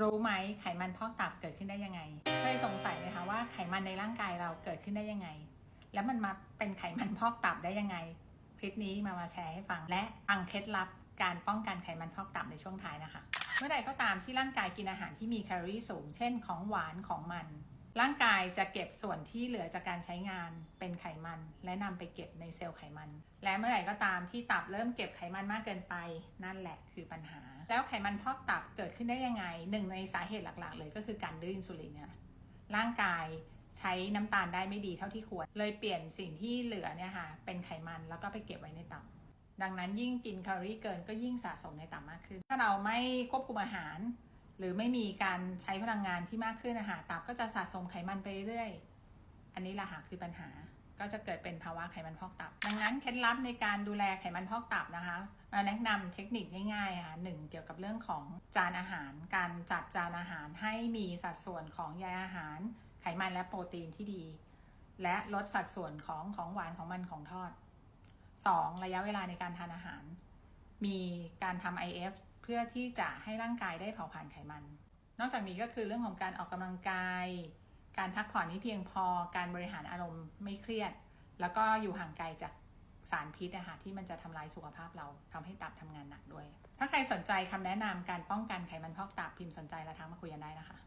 รู้ไหมไขมันพอกตับเกิดขึ้นได้ยังไง เคยสงสัยไหมคะว่าไขมันในร่างกายเราเกิดขึ้นได้ยังไง แล้วมันมาเป็นไขมันพอกตับได้ยังไง คลิปนี้มามาแชร์ให้ฟัง และอังเคล็ดลับการป้องกันไขมันพอกตับในช่วงท้ายนะคะ เมื่อใดก็ตามที่ร่างกายกินอาหารที่มีแคลอรี่สูง เช่น ของหวานของมัน ร่างกายจะเก็บส่วนที่เหลือจากการใช้งานเป็นไขมัน และนำไปเก็บในเซลล์ไขมัน และเมื่อไหร่ก็ตามที่ตับเริ่มเก็บไขมันมากเกินไป นั่นแหละคือปัญหา แล้วไขมันพอกตับเกิดขึ้นได้ยังไง หนึ่งในสาเหตุหลักๆ เลยก็คือการดื้ออินซูลินเนี่ยร่างกายใช้น้ำตาลได้ไม่ดีเท่าที่ควร เลยเปลี่ยนสิ่งที่เหลือเนี่ยค่ะเป็นไขมันแล้วก็ไปเก็บไว้ในตับ ดังนั้นยิ่งกินแคลอรี่เกินก็ยิ่งสะสมในตับมากขึ้น ถ้าเราไม่ควบคุมอาหาร หรือไม่มีการใช้พลังงานที่มากขึ้นอาหารตับก็จะสะสมไขมันไปเรื่อยอันนี้ละค่ะคือปัญหา ก็จะเกิดเป็นภาวะไขมันพอกตับ ดังนั้นเคล็ดลับในการดูแลไขมันพอกตับนะคะ มาแนะนำเทคนิคง่ายๆค่ะหนึ่งเกี่ยวกับเรื่องของจานอาหาร การจัดจานอาหารให้มีสัดส่วนของใยอาหาร ไขมันและโปรตีนที่ดี และลดสัดส่วนของของหวานของมันของทอด 2. ระยะเวลาในการทานอาหาร มีการทำ IF เพื่อที่จะให้ร่างกายได้เผาผลาญไขมัน นอกจากนี้ก็คือเรื่องของการออกกำลังกาย การพักผ่อนที่เพียงพอ การบริหารอารมณ์ไม่เครียด แล้วก็อยู่ห่างไกลจากสารพิษนะคะที่มันจะทำลายสุขภาพเราทำให้ตับทำงานหนักด้วย ถ้าใครสนใจคำแนะนำการป้องกันไขมันพอกตับพิมพ์สนใจและทักมาคุยกันได้นะคะ